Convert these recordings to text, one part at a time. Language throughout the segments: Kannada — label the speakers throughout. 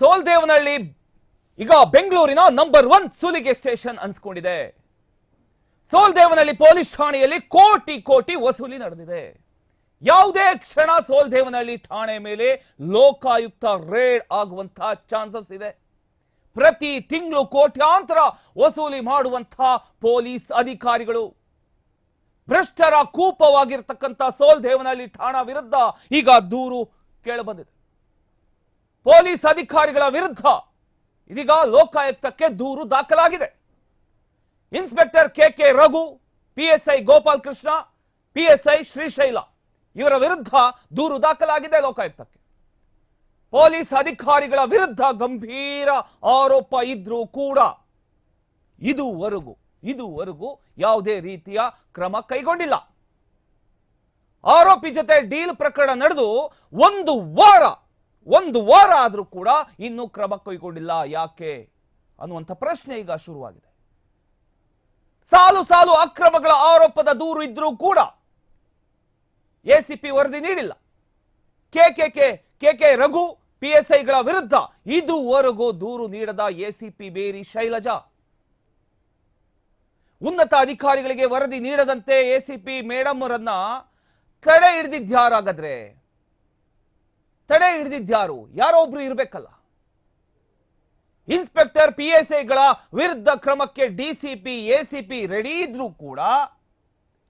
Speaker 1: ಸೋಲ್ದೇವನಹಳ್ಳಿ, ಈಗ ಬೆಂಗಳೂರಿನ ನಂಬರ್ ಒನ್ ಸೂಲಿಗೆ ಸ್ಟೇಷನ್ ಅನ್ಸ್ಕೊಂಡಿದೆ. ಸೋಲ್ದೇವನಹಳ್ಳಿ ಪೊಲೀಸ್ ಠಾಣೆಯಲ್ಲಿ ಕೋಟಿ ಕೋಟಿ ವಸೂಲಿ ನಡೆದಿದೆ. ಯಾವುದೇ ಕ್ಷಣ ಸೋಲ್ದೇವನಹಳ್ಳಿ ಠಾಣೆ ಮೇಲೆ ಲೋಕಾಯುಕ್ತ ರೇಡ್ ಆಗುವಂತಹ ಚಾನ್ಸಸ್ ಇದೆ. ಪ್ರತಿ ತಿಂಗಳು ಕೋಟ್ಯಾಂತರ ವಸೂಲಿ ಮಾಡುವಂತಹ ಪೊಲೀಸ್ ಅಧಿಕಾರಿಗಳು. ಭ್ರಷ್ಟರ ಕೂಪವಾಗಿರ್ತಕ್ಕಂಥ ಸೋಲ್ದೇವನಹಳ್ಳಿ ಠಾಣಾ ವಿರುದ್ಧ ಈಗ ದೂರು ಕೇಳಬಂದಿದೆ. ಪೊಲೀಸ್ ಅಧಿಕಾರಿಗಳ ವಿರುದ್ಧ ಇದೀಗ ಲೋಕಾಯುಕ್ತಕ್ಕೆ ದೂರು ದಾಖಲಾಗಿದೆ. Inspector K K Raghu, PSI Gopal Krishna, PSI Srishaila ಇವರ ವಿರುದ್ಧ ದೂರು ದಾಖಲಾಗಿದೆ ಲೋಕಾಯುಕ್ತಕ್ಕೆ. ಪೊಲೀಸ್ ಅಧಿಕಾರಿಗಳ ವಿರುದ್ಧ ಗಂಭೀರ ಆರೋಪ ಇದ್ರೂ ಕೂಡ ಇದುವರೆಗೂ ಇದುವರೆಗೂ ಯಾವುದೇ ರೀತಿಯ ಕ್ರಮ ಕೈಗೊಂಡಿಲ್ಲ. ಆರೋಪಿ ಜೊತೆ ಡೀಲ್ ಪ್ರಕರಣ ನಡೆದು ಒಂದು ವಾರ ಒಂದು ವಾರ ಆದರೂ ಕೂಡ ಇನ್ನೂ ಕ್ರಮ ಕೈಗೊಂಡಿಲ್ಲ. ಯಾಕೆ? ಅನ್ನುವಂಥ ಪ್ರಶ್ನೆ ಈಗ ಶುರುವಾಗಿದೆ. ಸಾಲು ಸಾಲು ಅಕ್ರಮಗಳ ಆರೋಪದ ದೂರು ಇದ್ರೂ ಕೂಡ ಎಸಿಪಿ ವರದಿ ನೀಡಿಲ್ಲ. K K K K K Raghu ಪಿಎಸ್ಐಗಳ ವಿರುದ್ಧ ಇದುವರೆಗೂ ದೂರು ನೀಡದ ಎಸಿಪಿ ಬೇರಿ ಶೈಲಜಾ. ಉನ್ನತ ಅಧಿಕಾರಿಗಳಿಗೆ ವರದಿ ನೀಡದಂತೆ ಎಸಿಪಿ ಮೇಡಮ್ ಅವರನ್ನ ತಡೆ ಹಿಡಿದಿದ್ಯಾರಾಗದ್ರೆ? ತಡೆ ಹಿಡಿದಿದ್ಯಾರು ಯಾರೋ? ಒಬ್ರು ಇರ್ಬೇಕಲ್ಲ. ಇನ್ಸ್ಪೆಕ್ಟರ್ ಪಿ ಎಸ್ ಐಗಳ ವಿರುದ್ಧ ಕ್ರಮಕ್ಕೆ ಡಿಸಿಪಿ ಎಸಿಪಿ ರೆಡಿ ಇದ್ರೂ ಕೂಡ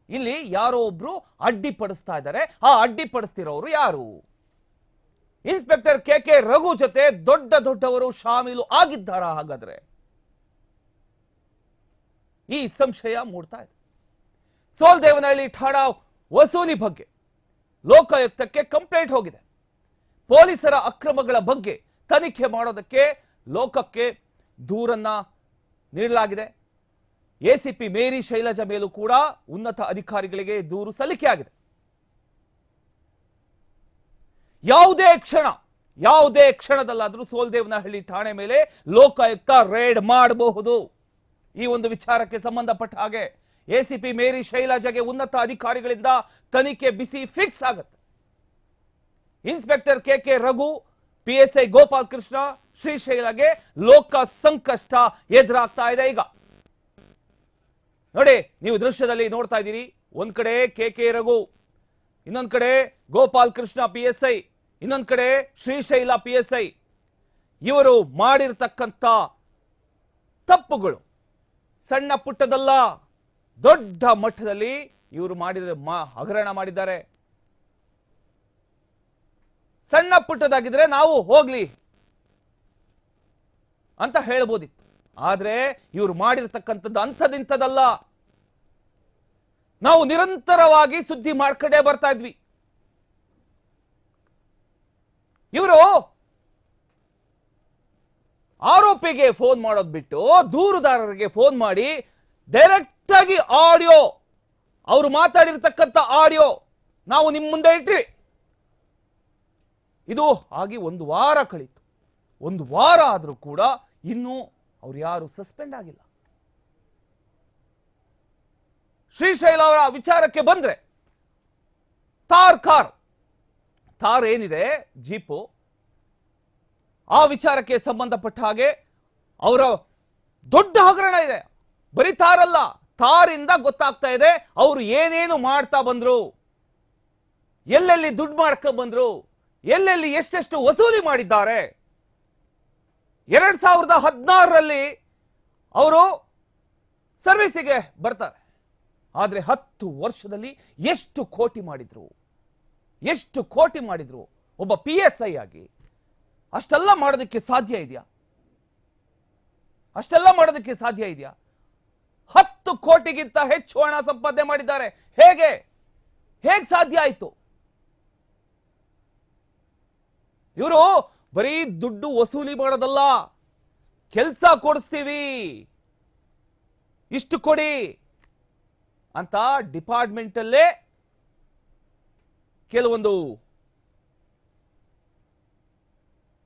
Speaker 1: ಇಲ್ಲಿ ಯಾರೋ ಒಬ್ರು ಅಡ್ಡಿಪಡಿಸ್ತಾ ಇದ್ದಾರೆ. ಆ ಅಡ್ಡಿಪಡಿಸ್ತಿರೋರು ಯಾರು? ಇನ್ಸ್ಪೆಕ್ಟರ್ ಕೆ ಕೆ ರಘು ಜೊತೆ ದೊಡ್ಡ ದೊಡ್ಡವರು ಶಾಮೀಲು ಆಗಿದ್ದಾರ ಹಾಗಾದ್ರೆ? ಈ ಸಂಶಯ ಮೂಡ್ತಾ ಇದೆ. ಸೋಲ್ದೇವನಹಳ್ಳಿ ಠಾಣಾ ವಸೂಲಿ ಬಗ್ಗೆ ಲೋಕಾಯುಕ್ತಕ್ಕೆ ಕಂಪ್ಲೇಂಟ್ ಹೋಗಿದೆ. ಪೊಲೀಸರ ಅಕ್ರಮಗಳ ಬಗ್ಗೆ ತನಿಖೆ ಮಾಡೋದಕ್ಕೆ ಲೋಕಕ್ಕೆ ದೂರನ್ನ ನೀಡಲಾಗಿದೆ. ಎಸಿಪಿ ಮೇರಿ ಶೈಲಜಾ ಮೇಲೂ ಕೂಡ ಉನ್ನತ ಅಧಿಕಾರಿಗಳಿಗೆ ದೂರು ಸಲ್ಲಿಕೆಯಾಗಿದೆ ಯಾವುದೇ ಕ್ಷಣ, ಯಾವುದೇ ಕ್ಷಣದಲ್ಲಾದರೂ ಸೋಲ್ದೇವನಹಳ್ಳಿ ಠಾಣೆ ಮೇಲೆ ಲೋಕಾಯುಕ್ತ ರೇಡ್ ಮಾಡಬಹುದು. ಈ ಒಂದು ವಿಚಾರಕ್ಕೆ ಸಂಬಂಧಪಟ್ಟ ಹಾಗೆ ಎಸಿಪಿ ಮೇರಿ ಶೈಲಜಾಗೆ ಉನ್ನತ ಅಧಿಕಾರಿಗಳಿಂದ ತನಿಖೆ ಬಿಸಿ ಫಿಕ್ಸ್ ಆಗುತ್ತೆ. Inspector K K Raghu, PSI Gopal Krishna ಶ್ರೀಶೈಲಗೆ ಲೋಕ ಸಂಕಷ್ಟ ಎದುರಾಗ್ತಾ ಇದೆ. ಈಗ ನೋಡಿ, ನೀವು ದೃಶ್ಯದಲ್ಲಿ ನೋಡ್ತಾ ಇದ್ದೀರಿ. ಒಂದ್ ಕಡೆ ಕೆ ಕೆ ರಘು, ಇನ್ನೊಂದ್ ಕಡೆ Gopal Krishna P S I ಇನ್ನೊಂದ್ ಕಡೆ ಶ್ರೀಶೈಲ ಪಿ ಎಸ್ ಐ ಇವರು ಮಾಡಿರ್ತಕ್ಕಂಥ ತಪ್ಪುಗಳು ಸಣ್ಣ ಪುಟ್ಟದಲ್ಲ, ದೊಡ್ಡ ಮಟ್ಟದಲ್ಲಿ ಇವರು ಮಾಡಿದ ಹಗರಣ ಮಾಡಿದ್ದಾರೆ. ಸಣ್ಣ ಪುಟ್ಟದಾಗಿದ್ರೆ ನಾವು ಹೋಗ್ಲಿ ಅಂತ ಹೇಳ್ಬೋದಿತ್ತು. ಆದ್ರೆ ಇವರು ಮಾಡಿರ್ತಕ್ಕಂಥದ್ದು ಅಂಥದಿಂಥದಲ್ಲ ನಾವು ನಿರಂತರವಾಗಿ ಸುದ್ದಿ ಮಾಡ್ಕಡೆ ಬರ್ತಾ ಇದ್ವಿ. ಇವರು ಆರೋಪಿಗೆ ಫೋನ್ ಮಾಡೋದು ಬಿಟ್ಟು ದೂರುದಾರರಿಗೆ ಫೋನ್ ಮಾಡಿ ಡೈರೆಕ್ಟ್ ಆಗಿ ಆಡಿಯೋ, ಅವರು ಮಾತಾಡಿರ್ತಕ್ಕಂಥ ಆಡಿಯೋ ನಾವು ನಿಮ್ಮ ಮುಂದೆ ಇಟ್ರಿ. ಇದು ಆಗಿ ಒಂದು ವಾರ ಕಳೀತು. ಒಂದು ವಾರ ಆದರೂ ಕೂಡ ಇನ್ನೂ ಅವ್ರು ಯಾರು ಸಸ್ಪೆಂಡ್ ಆಗಿಲ್ಲ. ಶ್ರೀಶೈಲ ಅವರ ವಿಚಾರಕ್ಕೆ ಬಂದ್ರೆ ತಾರ್ ಕಾರ್. ತಾರ್ ಏನಿದೆ ಜೀಪು? ಆ ವಿಚಾರಕ್ಕೆ ಸಂಬಂಧಪಟ್ಟ ಹಾಗೆ ಅವರ ದೊಡ್ಡ ಹಗರಣ ಇದೆ. ಬರೀ ತಾರಲ್ಲ, ತಾರಿಂದ ಗೊತ್ತಾಗ್ತಾ ಇದೆ. ಅವರು ಏನೇನು ಮಾಡ್ತಾ ಬಂದ್ರು? ಎಲ್ಲೆಲ್ಲಿ ದುಡ್ಡು ಮಾಡ್ಕೊಂಡ್ ಬಂದ್ರು? ಎಲ್ಲೆಲ್ಲಿ ಎಷ್ಟೆಷ್ಟು ವಸೂಲಿ ಮಾಡಿದ್ದಾರೆ? ಎರಡ್ ಸಾವಿರದ ಹದಿನಾರರಲ್ಲಿ ಅವರು ಸರ್ವಿಸಿಗೆ ಬರ್ತಾರೆ. ಆದರೆ ಹತ್ತು ವರ್ಷದಲ್ಲಿ ಎಷ್ಟು ಕೋಟಿ ಮಾಡಿದ್ರು? ಎಷ್ಟು ಕೋಟಿ ಮಾಡಿದ್ರು? ಒಬ್ಬ ಪಿ ಎಸ್ ಐ ಆಗಿ. ಅಷ್ಟೆಲ್ಲ ಮಾಡೋದಕ್ಕೆ ಸಾಧ್ಯ ಇದೆಯಾ? ಅಷ್ಟೆಲ್ಲ ಮಾಡೋದಕ್ಕೆ ಸಾಧ್ಯ ಇದೆಯಾ? ಹತ್ತು ಕೋಟಿಗಿಂತ ಹೆಚ್ಚು ಹಣ ಸಂಪಾದನೆ ಮಾಡಿದ್ದಾರೆ. ಹೇಗೆ? ಹೇಗೆ ಸಾಧ್ಯ ಆಯ್ತು? ಇವರು ಬರೀ ದುಡ್ಡು ವಸೂಲಿ ಮಾಡೋದಲ್ಲ. ಕೆಲಸ ಕೊಡಿಸ್ತೀವಿ. ಇಷ್ಟು ಕೊಡಿ ಅಂತ ಡಿಪಾರ್ಟ್ಮೆಂಟಲ್ಲೇ ಕೆಲವೊಂದು